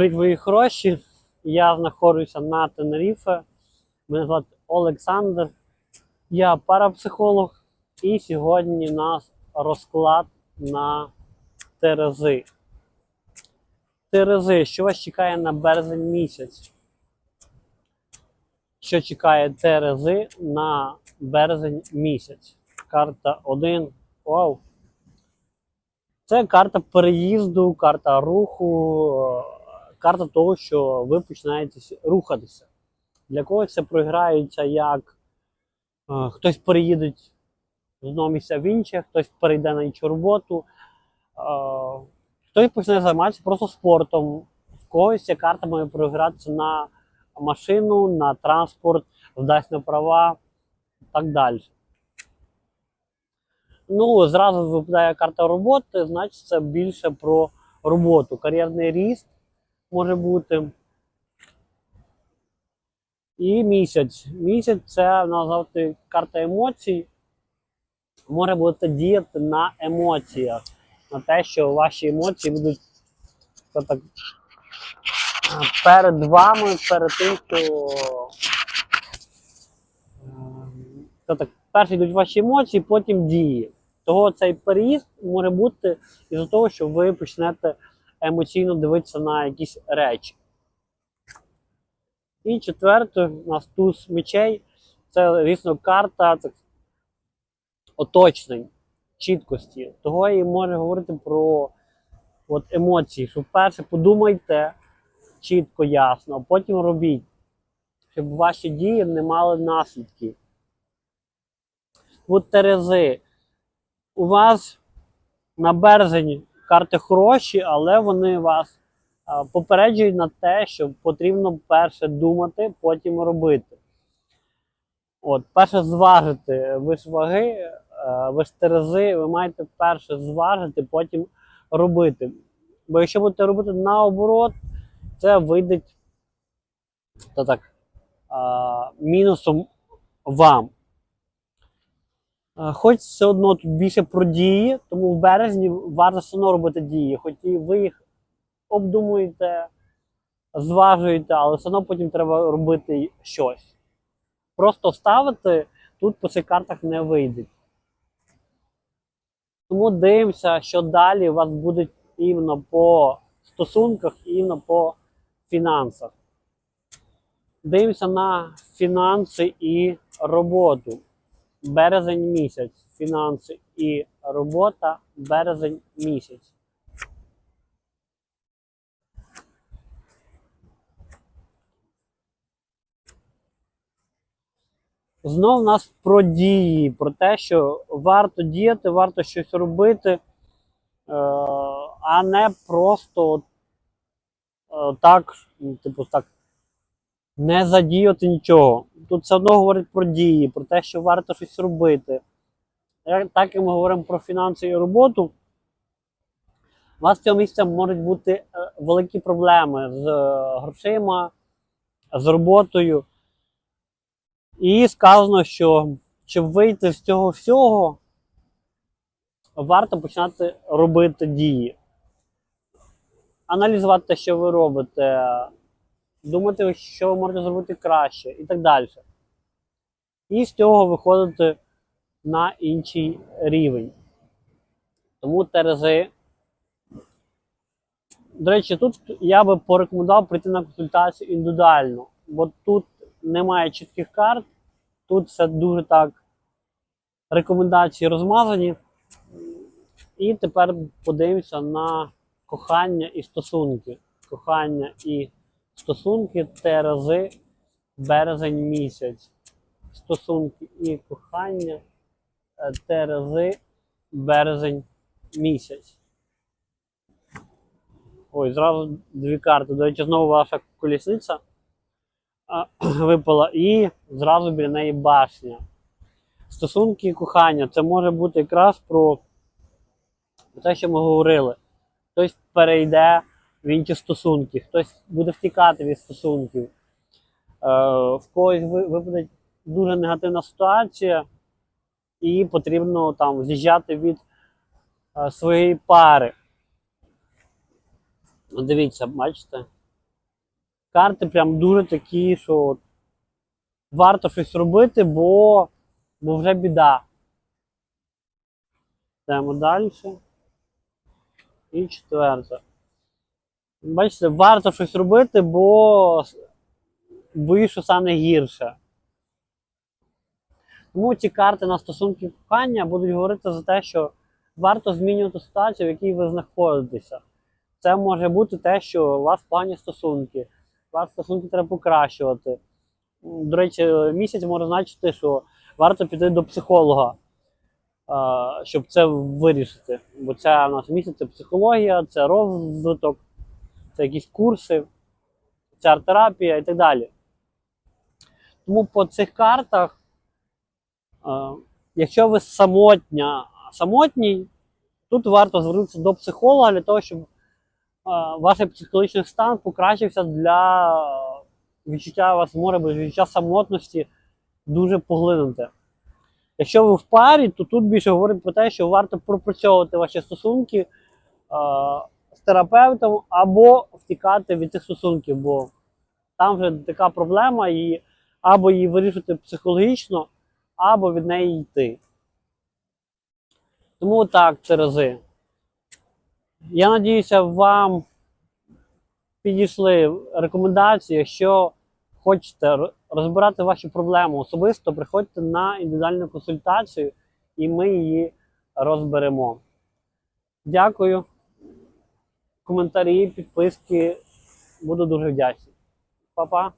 Привіт, хороші. Я знаходжуся на Тенеріфе. Мене звати Олександр. Я парапсихолог. І сьогодні у нас розклад на Терези. Терези, що вас чекає на березень місяць? Що чекає Терези на березень місяць? Карта 1. Вау! Це карта переїзду, карта руху, карта того, що ви починаєте рухатися. Для когось це програється як е, хтось переїде з одного місця в інше, хтось перейде на іншу роботу, е, хтось почне займатися просто спортом. В когось ця карта може програтися на машину, на транспорт, вдасть на права і так далі. Ну, зразу випадає карта роботи, значить це більше про роботу. Кар'єрний ріст може бути. І місяць. Місяць це назавжди карта емоцій. Може бути діяти на емоціях, на те, що ваші емоції будуть так, перед вами, перед тим, що ем, то так, перші йдуть ваші емоції, потім дії. Того цей переїзд може бути із-за того, що ви почнете емоційно дивитися на якісь речі. І четверте, у нас туз мечей. Це, звісно, карта так, оточнень, чіткості. Того і може говорити про от, емоції. Що перше подумайте чітко, ясно, а потім робіть, щоб ваші дії не мали наслідків. От Терези. У вас на березень карти хороші, але вони вас попереджують на те, що потрібно перше думати, потім робити. От, перше зважити. Ви ж ваги, ви ж терези, ви маєте перше зважити, потім робити. Бо якщо будете робити наоборот, це вийде так, мінусом вам. Хоч все одно тут більше про дії, тому в березні варто все одно робити дії. Хоч і ви їх обдумуєте, зважуєте, але все одно потім треба робити щось. Просто вставити тут по цих картах не вийде. Тому дивимося, що далі у вас буде іменно по стосунках, іменно по фінансах. Дивимося на фінанси і роботу березень місяць. Фінанси і робота березень місяць. Знов у нас про дії, про те, що варто діяти, варто щось робити, е, а не просто е, так, типу, так, не задіяти нічого. Тут все одно говорить про дії, про те, що варто щось робити. Так як ми говоримо про фінанси і роботу, у вас цього місця можуть бути е, великі проблеми з е, грошима, з роботою. І сказано, що щоб вийти з цього всього, варто починати робити дії. Аналізувати те, що ви робите, думати, що ви можете зробити краще і так далі. І з цього виходити на інший рівень. Тому Терези. До речі, тут я би порекомендував прийти на консультацію індивідуально, бо тут немає чітких карт, тут все дуже так рекомендації розмазані. І тепер подивимося на кохання і стосунки. Кохання і стосунки Терези березень місяць. Стосунки і кохання е, Терези березень місяць. Ой, зразу дві карти. До речі, знову ваша колісниця випала, і зразу біля неї башня. Стосунки і кохання. Це може бути якраз про те, що ми говорили. Хтось перейде в інші стосунки, хтось буде втікати від стосунків. Е, в когось ви- випаде дуже негативна ситуація, і потрібно там з'їжджати від е, своєї пари. Дивіться, бачите? карти прям дуже такі, що варто щось робити, бо, бо вже біда. Йдемо далі. І четверта. Бачите, варто щось робити, бо що стане гірше. Тому ці карти на стосунки кохання будуть говорити за те, що варто змінювати ситуацію, в якій ви знаходитеся. Це може бути те, що у вас погані стосунки, у вас стосунки треба покращувати. До речі, місяць може значити, що варто піти до психолога, щоб це вирішити. Бо це у нас місяць це психологія, це розвиток, це якісь курси, це арт-терапія і так далі. Тому по цих картах Е, Якщо ви самотня, самотній, тут варто звернутися до психолога для того, щоб е, ваш психологічний стан покращився для відчуття вас може бути відчуття самотності дуже поглинуте. Якщо ви в парі, то тут більше говорить про те, що варто пропрацьовувати ваші стосунки е, з терапевтом або втікати від цих стосунків, бо там вже така проблема, і або її вирішити психологічно, або від неї йти. Тому так, це рази. Я надіюся, вам підійшли рекомендації. Якщо хочете розбирати ваші проблеми особисто, приходьте на індивідуальну консультацію і ми її розберемо. Дякую. Коментарі, підписки. Буду дуже вдячний. Па-па.